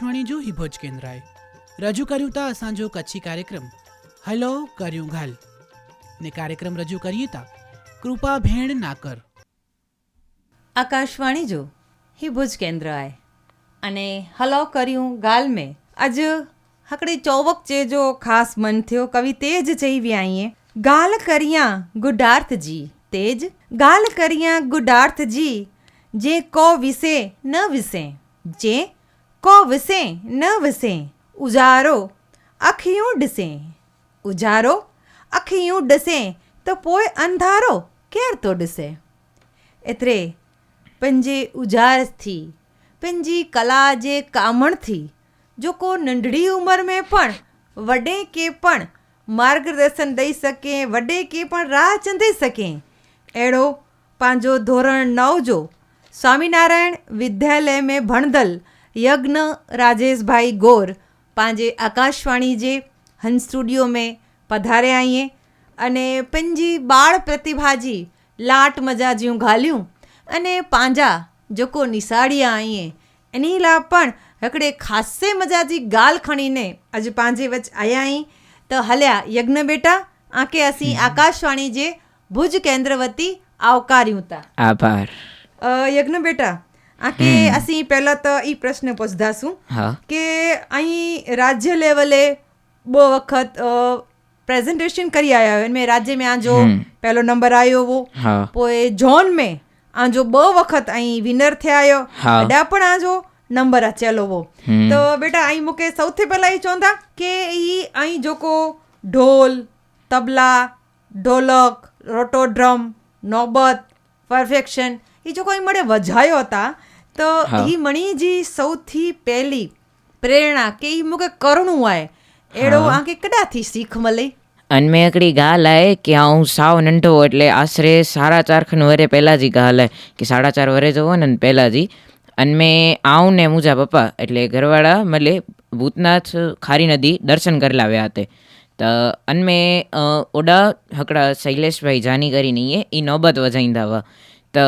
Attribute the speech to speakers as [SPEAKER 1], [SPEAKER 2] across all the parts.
[SPEAKER 1] આકાશવાણી જો હિભોજ કેન્દ્રાએ રજૂ કર્યું તા અસાંજો કચ્છી કાર્યક્રમ. હલો, કર્યું ઘાલ. ને કાર્યક્રમ રજૂ કરીએ તા કૃપા ભેણ નાકર.
[SPEAKER 2] આકાશવાણી જો હિભોજ કેન્દ્રાએ અને હલો, કર્યું ગાલ મેં. અજ હકડી ચોવક જે જો ખાસ મન થયો, કવિ તેજ ચઈવી આઈએ ગાલ કરિયા ગુડાર્થજી તેજ. ગાલ કરિયા ગુડાર્થજી જે કો વિશે ન વિશે, જે को विसे, न विसे, उजारो, अखियूं ॾिसे उजारो, अखियूं ॾिसे त पोइ अंधारो, केरु थो ॾिसे एतिरे पंहिंजे उजाड़ थी पंहिंजी कला जे कामण थी जेको नंढड़ी उमिरि में पण वॾे खे पण, मार्गदर्शन ॾेई सघे वॾे खे पण राह चंदे सघे अहिड़ो पंहिंजो धोरण नव जो, स्वामीनारायण विद्यालय में भणदल યજ્ઞ રાજેશભાઈ ગોર પાંજે આકાશવાણી જે હંસ સ્ટુડિયો મેં પધારે આઈએ અને પંજી બાળ પ્રતિભાજી લાટ મજા જ્યું ઘાલ્યું. અને પાંજા જોકો નિસાળ્યા આઈએ એની લા પણ હકડે ખાસે મજાજી ગાલ ખણીને અજ પાંજે વચ આયા આઈ તો હલ્યા યજ્ઞ બેટા આંકે અસી આકાશવાણી જે ભુજ કેન્દ્ર વતી આવકાર્યું તા.
[SPEAKER 3] આભાર.
[SPEAKER 2] યજ્ઞ બેટા કે ਅਸੀਂ પહેલા તો એ પ્રશ્ન
[SPEAKER 3] પૂછધાશું
[SPEAKER 2] કે અહીં રાજ્ય લેવલે બહુ વખત પ્રેઝન્ટેશન કરી આયા હોય. મેં રાજ્ય મેં આ જો પહેલો નંબર આવ્યો વો.
[SPEAKER 3] પોએ
[SPEAKER 2] જોન મેં આ જો બહુ વખત અહીં વિનર થયો અડા પણ આ જો નંબર અચેલો
[SPEAKER 3] વો
[SPEAKER 2] તો બેટા અહીં મૂકે સૌથી પહેલા એ ચોંધા કે ઈ અહીં જોકો ઢોલ તબલા ઢોલક રોટો ડ્રમ નોબત પરફેક્શન એ જો કોઈ મળે વજાયો હતા. તો એ મણીજી સૌથી પહેલી પ્રેરણા કે એ મુકે કરુણું આય. એડો આંકે કદાથી શીખ મળી.
[SPEAKER 3] અને મેં એકડી ગા લાય કે હું સાવ નંઠો એટલે આશરે સાડા ચારખન વરે પહેલાં જ ગા લાય કે સાડા ચાર વરે જવો ને પહેલાં જ. અને મેં આવું ને મુજા પપ્પા એટલે ઘરવાળા મળે ભૂતનાથ ખારી નદી દર્શન કરી લાવ્યા હતા. તો અને મેં ઓડા હકડા શૈલેષભાઈ જાની કરીને એ નોબત વજાઈ દાવા त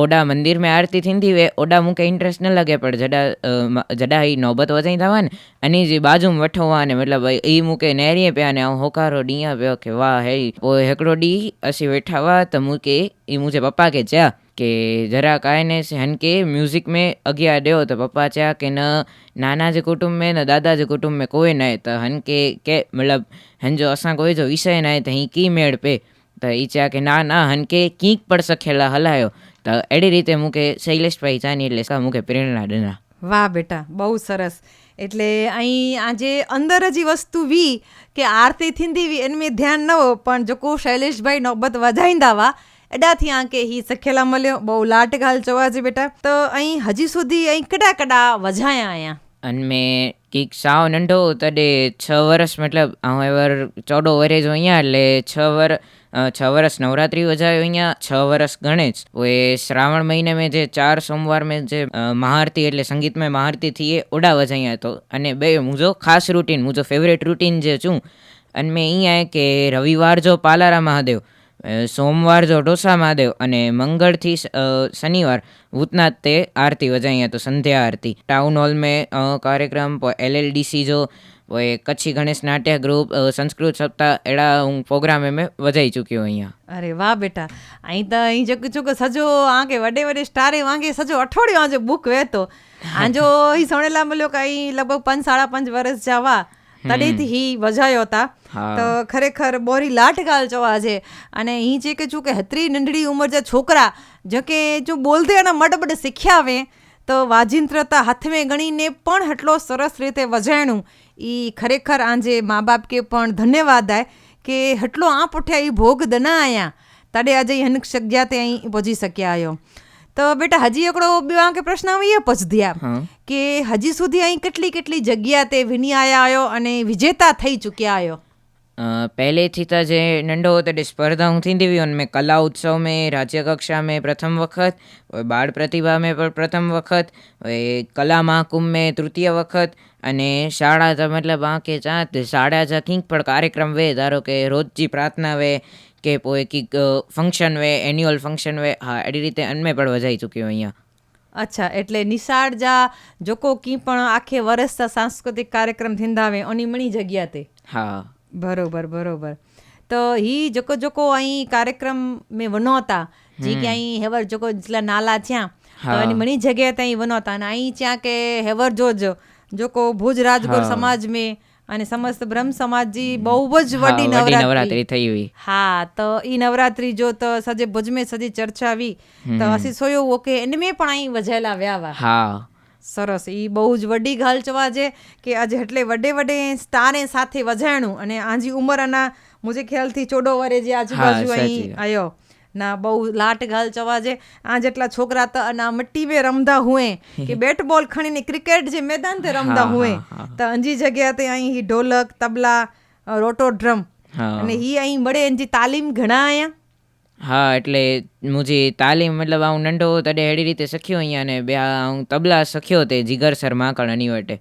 [SPEAKER 3] ओॾा मंदर में आरती थींदी हुई ओॾा मूंखे इंट्रस्ट न लॻे पर जॾहिं जॾहिं ही नौबत वधाई था हुअनि अने जी बाजू में वठो आहे ने मतिलबु ई मूंखे नेरीअ पिया ने ऐं होकारो ॾींहुं पियो की वाह हे पोइ हिकिड़ो ॾींहुं असीं वेठा हुआ त मूंखे ई मुंहिंजे पप्पा खे चया की जरा काए ने हिन खे म्यूज़िक में अॻियां ॾियो त पप्पा चया की न नाना जे कुटुंब में न दादा जे कुटुंब में कोई न आहे त हिन खे के मतिलबु हिन जो असां कोई जो विषय न आहे त हीअ की मेड़ पे તો એ ચા કે ના ના હનકે કીક પડશે ખેલા હલાયો. તો એડી રીતે મૂકે શૈલેષભાઈ ચાની એટલે સા મૂકે પ્રેરણા ડના
[SPEAKER 2] વાહ બેટા બહુ સરસ. એટલે અહીં આજે અંદર જ વસ્તુ વી કે આરતી થીંદી વી એને મેં ધ્યાન ન હો પણ જોકો શૈલેષભાઈ નોબત વજાઈંદા વા એડાથી આંકે હી સખેલા મળ્યો. બહુ લાટ ગાલ જોવા જે બેટા. તો અહીં હજી સુધી અહીં કડા કડા વજાયા અહીંયા
[SPEAKER 3] અને મેં કંઈક સાવ નંઢો તડે છ વર્ષ મતલબ હું એવર ચોડો વરે જો અહીંયા એટલે છ વર્ષ છ વર્ષ નવરાત્રિ યોજાયો અહીંયા, છ વર્ષ ગણે જ તો એ શ્રાવણ મહિને મેં જે ચાર સોમવાર મેં જે મહારતી એટલે સંગીતમય મહારતી થી એ ઓડાવ જ અહીંયા હતો અને બે, હું જો ખાસ રૂટીન હું જો ફેવરેટ રૂટીન જે છું, અને મેં અહીંયા કે રવિવાર જો પાલારા મહાદેવ સોમવાર જો ઢોસા મહાદેવ અને મંગળથી શનિવાર ભૂતનાથ તે આરતી વજાઈએ તો સંધ્યા આરતી. ટાઉન હોલ મેં કાર્યક્રમ એલએલડીસી જો એ કચ્છી ગણેશ નાટ્ય ગ્રુપ સંસ્કૃત સપ્તાહ એડા હું પ્રોગ્રામ એમ વજાઈ ચૂક્યો અહીંયા.
[SPEAKER 2] અરે વાહ બેટા, અહીં તો અહીં જો ચૂક સજો આંગે વડે વડે સ્ટારે વાંગે સજો અઠવાડિયો આજે બુક વહેતો. આજો અહીં સોણેલા મળ્યો કે અહીં લગભગ પાંચ સાડા પાંચ વર્ષ જવા. તડેથી હી વજાયો હતા. તો ખરેખર બોરી લાટ ગાલ ચવા છે અને હી જે કે છું કે હતરી નંઢડી ઉંમર जा છોકરા જો કે જો બોલતે અને મટબડ શીખ્યા વે તો વાજિંત્રતા હાથમે ગણીને પણ એટલો સરસ રીતે વજાણું એ ખરેખર આંજે મા બાપ કે પણ ધન્યવાદ આય કે હટલો આ પુઠ્યા એ ભોગ દના આયા. તડે આજે હનક જગ્યા તે અહીં પહોંચી શક્યા આયો. તો બેટા હજી એકડો કે પ્રશ્ન એ
[SPEAKER 3] પછી
[SPEAKER 2] કે હજી સુધી અહીં કેટલી કેટલી જગ્યા તે વિનિયાયા આવ્યો અને વિજેતા થઈ ચૂક્યા
[SPEAKER 3] આવ્યો પહેलेથી त जंहिं नंढो हो तॾहिं स्पर्धाऊं थींदी हुयूं हुन में कला उत्सव में राज्य कक्षा में प्रथम वक़्तु ॿार प्रतिभा में प्रथम वक़्तु कला महाकुंभ में तृतीय वक़्तु અને શાળા મતલબ આંકે ચાત શાળા જા કિંક પણ કાર્યક્રમ વે ધારો કે રોજજી પ્રાર્થના વે કે પોએ કિક ફંક્શન વે એન્યુઅલ ફંક્શન વે હા એડી રીતે અન્મે પણ વજાઈ ચૂક્યો અહીંયા.
[SPEAKER 2] અચ્છા એટલે નિશાળ જા જોકો કી પણ આખે વરસતા સાંસ્કૃતિક કાર્યક્રમ થીંદાવે ઓની મણી જગ્યા તે.
[SPEAKER 3] હા.
[SPEAKER 2] બરોબર બરોબર. તો હી જોકો જોકો અહીં કાર્યક્રમ મેં વનો હતા જી કે અહીં હેવર જોકો જેટલા નાલા થયા
[SPEAKER 3] તો
[SPEAKER 2] એની મણી જગ્યા ત્યાં વનો હતા અને અહીં ત્યાં કે હેવર જોજો जो को भुज
[SPEAKER 3] राजगोर
[SPEAKER 2] समाज में અને સમસ્ત બ્રહ્મ સમાજ જી બહુ જ વડી નવરાત્રી.
[SPEAKER 3] થઈ
[SPEAKER 2] હોય હા તો ઈ નવરાત્રી જો તો સજે ભુજ મે સજી ચર્ચા આવી તો અસી સોયો ઓકે એને મે પણ અહીં વજેલા વ્યાવા
[SPEAKER 3] હા.
[SPEAKER 2] સરસ ઈ બહુ જ વડી ગાલ ચવા છે કે આજે એટલે વડે વડે સ્ટારે સાથે વજાણું અને આજી ઉમર આના મુજે ખ્યાલથી ચોડો વરે જે આજુબાજુ અહીં આયો. ના બહુ લાટ ગાલ ચવાજે આ જેટલા છોકરા તા ના મટ્ટી વે રમતા હુએ કે બેટ બોલ ખણીને ક્રિકેટ જે મેદાન તે રમતા હુએ. તો અંજી જગ્યા તે અહીં હી ઢોલક તબલા રોટો ડ્રમ અને હી અહીં મળે એની તાલીમ ઘણા આયા?
[SPEAKER 3] હા એટલે મુજી તાલીમ મતલબ હું નંઢો તડે એડી રીતે શખ્યો અહીંયા ને બે હું તબલા શખ્યો તે જીગર સર માકણ અની વટે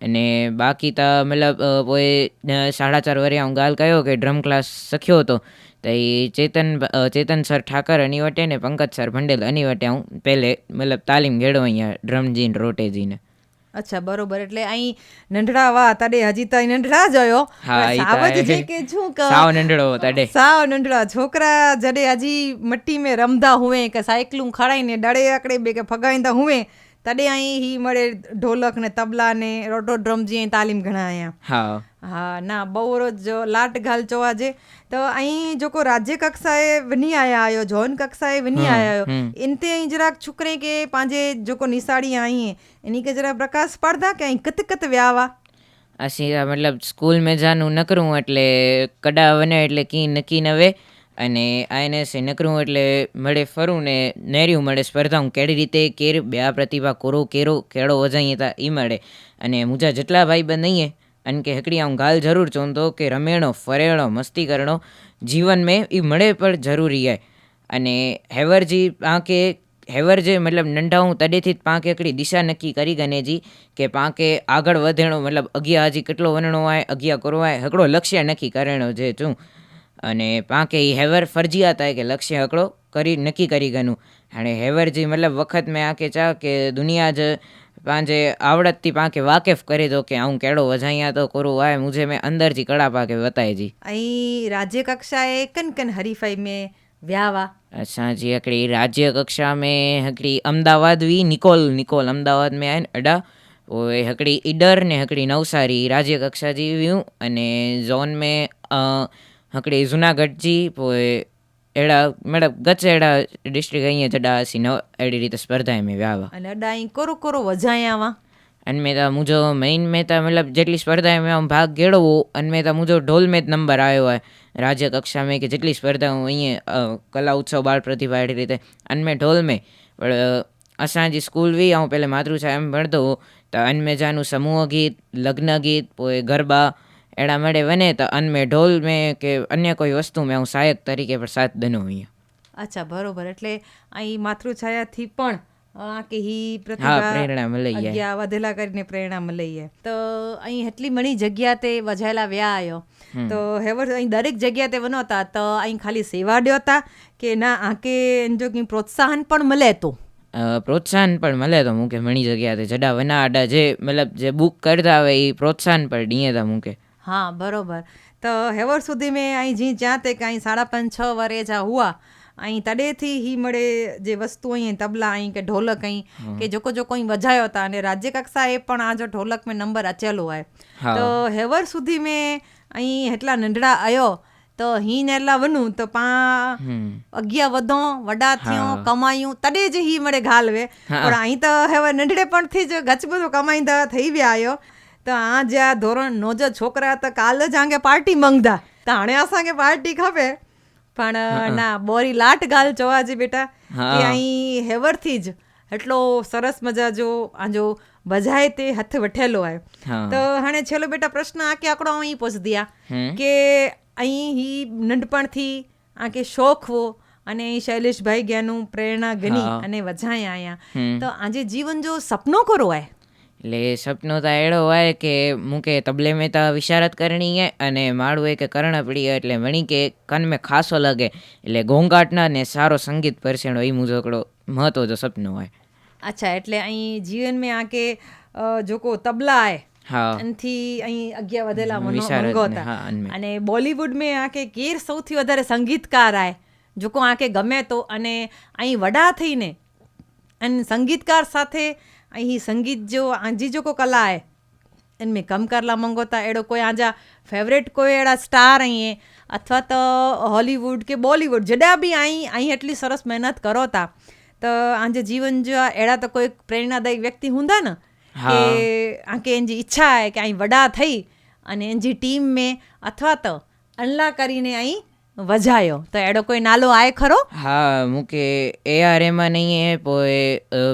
[SPEAKER 3] અને બાકી તો મતલબ પોએ સાડા ચાર વરે હું ગાલ કયો કે ડ્રમ ક્લાસ શક્યો હતો તો એ ચેતન ચેતન સર ઠાકર અની વટે ને પંકજ સર ભંડેલ અની હું પહેલે મતલબ તાલીમ ગેડો અહીંયા ડ્રમજીને રોટેજીને
[SPEAKER 2] અચ્છા બરોબર. એટલે અહીં નંઢડા વા તડે હજી તો નંઢડા
[SPEAKER 3] જયો
[SPEAKER 2] સાવજ જે કે છું કે?
[SPEAKER 3] સાવ નંઢડો તાડે
[SPEAKER 2] સાવ નંઢડા છોકરા જડે હજી મટ્ટી મે રમધા હુવે કે સાયકલું ખડાઈને ડળે આકડે બે કે ફગાઈંદા હુવે. તડે અહીં હી મળે ઢોલક ને તબલા ને રોટો ડ્રમજી અહીં તાલીમ ઘણા અહીંયા
[SPEAKER 3] હા.
[SPEAKER 2] હા ના બહુ રોજ લાટ ઘાલ જો. આજે તો અહીં જોકો રાજ્ય કક્ષાએ વની આયા આયો જોન કક્ષાએ વની આયા
[SPEAKER 3] આયો.
[SPEAKER 2] ઇનતે અહીં જરાક છોકરે કે પાંજે જોકો નિસાડી આઈ એની કે જરા પ્રકાશ પડતા કે અહીં કત કત વ્યાવા?
[SPEAKER 3] અસી મતલબ સ્કૂલ મેં જાનું ન કરું એટલે કડા વને એટલે કી નકી નવે અને આઈએનએસ નકરું એટલે મળે ફરું ને નેર્યું મળે સ્પર્ધા. હું કેડી રીતે કેર બે પ્રતિભા કોરો કેરો, કેળો વજાઈએ તા એ મળે. અને મુજા જેટલા ભાઈ બનઈએ અને કે હકડી આમ ગાલ જરૂર ચોંધો કે રમેણો, ફરેણો મસ્તી કરણો જીવન મેં એ મળે પણ જરૂરી હે અને હેવરજી પાંકે, હેવરજે મતલબ નંઢા હું તડેથી જ પાંકે હકડી દિશા નક્કી કરી ગનેજી કે પાંકે આગળ વધેણો, મતલબ અગિયા હજી કેટલો વનણો હોય અગિયા કરવાય હકડો લક્ષ્ય નક્કી કરેણો જે છું. અને પાંકે એ હેવર ફરજિયાત આય કે લક્ષ્ય હકડો કરી નક્કી કરી ગયું અને હેવરજી મતલબ વખત મેં આંકે ચા કે દુનિયા જ પાંજે આવડતથી પાંકે વાકેફ કરી દો કે હું કેળો વજાયા તો કરું આય મુજે મેં અંદરથી કળા પાકે બતાયજી
[SPEAKER 2] અહીં રાજ્ય કક્ષાએ કન કન હરીફાઈ મેં વ્યાવા?
[SPEAKER 3] અસાજી હકડી રાજ્ય કક્ષા મેં હકડી અમદાવાદ વી નિકોલ નિકોલ અમદાવાદ મેં આવીને અડા. ઓએ હકડી ઈડર ને હકડી નવસારી રાજ્ય કક્ષા જીવ્યું અને ઝોન મેં ಹಕಡೆ ಜುನಾಗಢ ಜಿ ಪೋइ अहिड़ा मतिलबु गच अहिड़ा डिस्ट्रिक्ट ईअं जॾहिं असीं न अहिड़ी रीति स्पर्धा में विया हुआ
[SPEAKER 2] अने अॾा कोरो कोरो वॼाया हुआ
[SPEAKER 3] अन में त मुंहिंजो मेन में त मतिलबु जेतिरी स्पर्धा में आउं भाग कहिड़ो हुओ अन में त मुंहिंजो ढोल में नंबर आयो आहे राज्य कक्षा में की जेतिरी स्पर्धाऊं ईअं कला उत्सव ॿार प्रतिभा अहिड़ी रीति अन में ढोल में पर असांजी स्कूल हुई ऐं पहिले मातृ छाया में पढ़ंदो हुओ त अन में जानु समूह गीत लग्न गीत पोइ गरबा એડા મળે વને તો અનમે ઢોલ મેં કે અન્ય કોઈ વસ્તુ મેં હું સહાયક તરીકે પ્રસાદ સાથ દનો
[SPEAKER 2] અચ્છા બરોબર. એટલે અહીં માતૃછાયાથી પણ કે હી પ્રતિભા
[SPEAKER 3] પ્રેરણા મળી
[SPEAKER 2] ગયા વધેલા કરીને પ્રેરણા મળી તો અહીં એટલી મણી જગ્યા તે વજાયેલા વ્યા આવ્યો તો હેવર અહીં દરેક જગ્યા તે વનોતા તો અહીં ખાલી સેવા ડ્યોતા કે ના આંકે જો કે પ્રોત્સાહન પણ મળે તો?
[SPEAKER 3] પ્રોત્સાહન પણ મળે તો મૂકે જગ્યા તે જડા વના આડા જે મતલબ જે બુક કરતા હોય એ પ્રોત્સાહન પણ ડીએ તા મૂકે
[SPEAKER 2] હા બરોબર. તો હેવર સુધી મેં અહીં જી જ્યાં તે કાંઈ સાડા પાંચ છ વરે જા હુઆ અહીં તડેથી હી મળે જે વસ્તુ અહીં તબલા અહીં કે ઢોલક અહીં કે જોકો જો કોઈ વજાયો હતા અને રાજ્ય કક્ષા એ પણ આ જો ઢોલક મેં નંબર અચેલો
[SPEAKER 3] હોય.
[SPEAKER 2] તો હેવર સુધી મેં અહીં એટલા નંઢડા આયો તો હીન એટલા વનું તો પા અગિયા વધો વડા થયો કમાયું તડે જ હી મળે ઘાલવે પણ અહીં તો હવે નંઢડે પણ થી જ ગચબું કમાઈ થઈ વ્યાયો તો આ જે આ ધોરણ નો જ છોકરા તો કાલ જ આંગે પાર્ટી મંગતા તાણે અસાંગે પાર્ટી ખપે. પણ ના બોરી લાટ ગાલ જોવાજી બેટા. કે અહીં હેવરથી જ એટલો સરસ મજા જો આજો બજાય તે હાથે વઠેલો
[SPEAKER 3] આવ્યો
[SPEAKER 2] તો હણે છેલ્લો બેટા પ્રશ્ન આ કે આકડો અહીં પૂછ દિયા કે અહીં હી નંડપણથી આ કે શોખ હો અને શૈલેષભાઈ ગયાનું પ્રેરણા
[SPEAKER 3] ગની
[SPEAKER 2] અને વજાય આયા. તો આજે જીવન જો સપનો કરો આય.
[SPEAKER 3] એટલે સપનો તો એડો હોય કે મૂકે તબલે મેં તો વિશારત કરણીએ અને માળું એ કે કર્ણ પડીએ એટલે વણી કે કન મેં ખાસો લાગે. એટલે ઘોંઘાટના ને સારો સંગીત પરસેણો એ મુજોકડો મહત્વ જો સપનો હોય.
[SPEAKER 2] અચ્છા એટલે અહીં જીવન મેં આ કે જોકો તબલા
[SPEAKER 3] આય
[SPEAKER 2] એનથી અહીં અગિયાર વધેલા મનો હતા. અને બોલીવુડ મેં આ કે કેર સૌથી વધારે સંગીતકાર આય. જોકો આ કે ગમે તો અને અહીં વડા થઈને અને સંગીતકાર સાથે ऐं संगीत जो आंजी जेको कला आहे इनमें कमु कर लाइ मंगो था अहिड़ो कोई आंजा फेवरेट कोई अहिड़ा स्टार आहीं अथवा त हॉलीवुड के बॉलीवुड जॾहिं बि आई आई एटली સરસ મહેનત કરો था त आंजे जीवन जा अहिड़ा त कोई પ્રેરણાદાયી વ્યક્તિ हूंदा न કે આંકે એની ઈચ્છા आहे કે અહીં વડા થઈ અને એની ટીમ મેં અથવા તો અલ્લા કરીને અહીં વજાયો. તો એડો કોઈ નાલો આય ખરો?
[SPEAKER 3] હા મુકે એ આર એમાં નહીં એ પોએ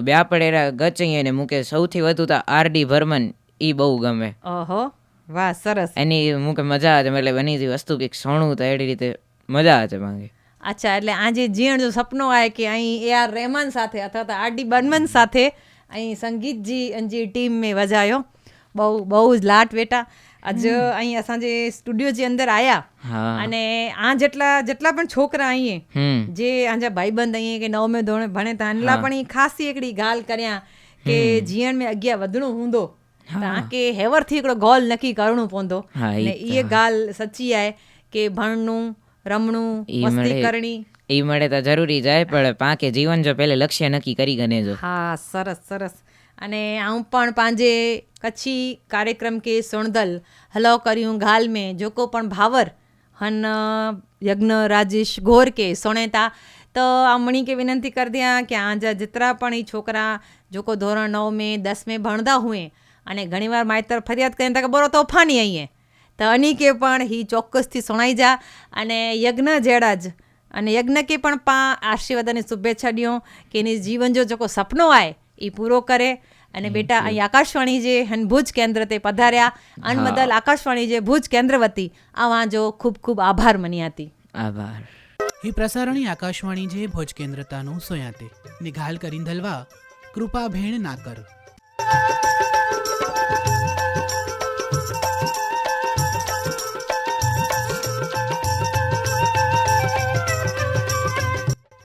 [SPEAKER 3] બ્યા પડેરા ગચઈએ ને મુકે સૌથી વધુ તા આરડી વર્મન ઈ બહુ ગમે.
[SPEAKER 2] ઓહો વાહ સરસ.
[SPEAKER 3] એની મુકે મજા આવે એટલે બની જે વસ્તુ કે સોણું તો એડી રીતે મજા આવે માંગે
[SPEAKER 2] અચ્છા એટલે આજે જીણ જો સપનો આય કે અહીં એ આર રહેમાન સાથે અથવા તો આરડી બર્મન સાથે અહીં સંગીતજી અંજી ટીમ મેં વજાયો. બહુ બહુ જ લાટ બેટા આજે અહીં અસાંજે સ્ટુડિયો જે અંદર આયા અને આ જેટલા જેટલા પણ છોકરા અહીં જે આંજા ભાઈબંધ અહીં કે નવમે ધોરણે ભણે તા એનલા પણ અહીં ખાસી એકડી ગાલ કર્યા કે જીવન મેં અગિયા વધણું ઊંધો. કે હેવરથી એકડો ગોલ
[SPEAKER 3] નક્કી કરણું
[SPEAKER 2] પોંદો
[SPEAKER 3] ને
[SPEAKER 2] ઈએ ગાલ સચ્ચી આય કે ભણનું રમણું મસ્તી કરણી.
[SPEAKER 3] એ મળે તો જરૂરી જાય પણ પાંકે જીવન જો પહેલે લક્ષ્ય નક્કી કરી ગને જો.
[SPEAKER 2] હા સરસ સરસ. અને આવું પણ પાંજે કચ્છી કાર્યક્રમ કે સોણદલ હલો કર્યું ગાલ મેં, જોકો પણ ભાવર, હન, યજ્ઞ રાજેશ ઘોર કે સોણેતા. તો અમણી કે વિનંતી કરી દયા કે આજ જેતરા પણ એ છોકરા જોકો ધોરણ નવમે દસમે ભણતા હુએ. અને ઘણીવાર માયતર ફરિયાદ કરીને તકે બોરો તોફાની આવીએ તો અની કે પણ હી ચોક્કસથી સુણાઈ જા. અને યજ્ઞ જેડા જ. અને યજ્ઞ કે પણ પા આશીર્વાદ અને શુભેચ્છા ડિયો કે એની જીવન જો જોકો સપનો આવે એ પૂરો કરે. અને બેટા અહીં આકાશવાણી જે ભુજ કેન્દ્ર તે પધાર્યા. અનબદલ આકાશવાણી જે ભુજ કેન્દ્ર વતી આ વાંજો ખૂબ ખૂબ આભાર મની હતી
[SPEAKER 3] આભાર.
[SPEAKER 1] એ પ્રસારણી આકાશવાણી જે ભુજ કેન્દ્રતાનું સોયાતે. નિઘાલ કરીન ધલવા કૃપા ભેણ ના કર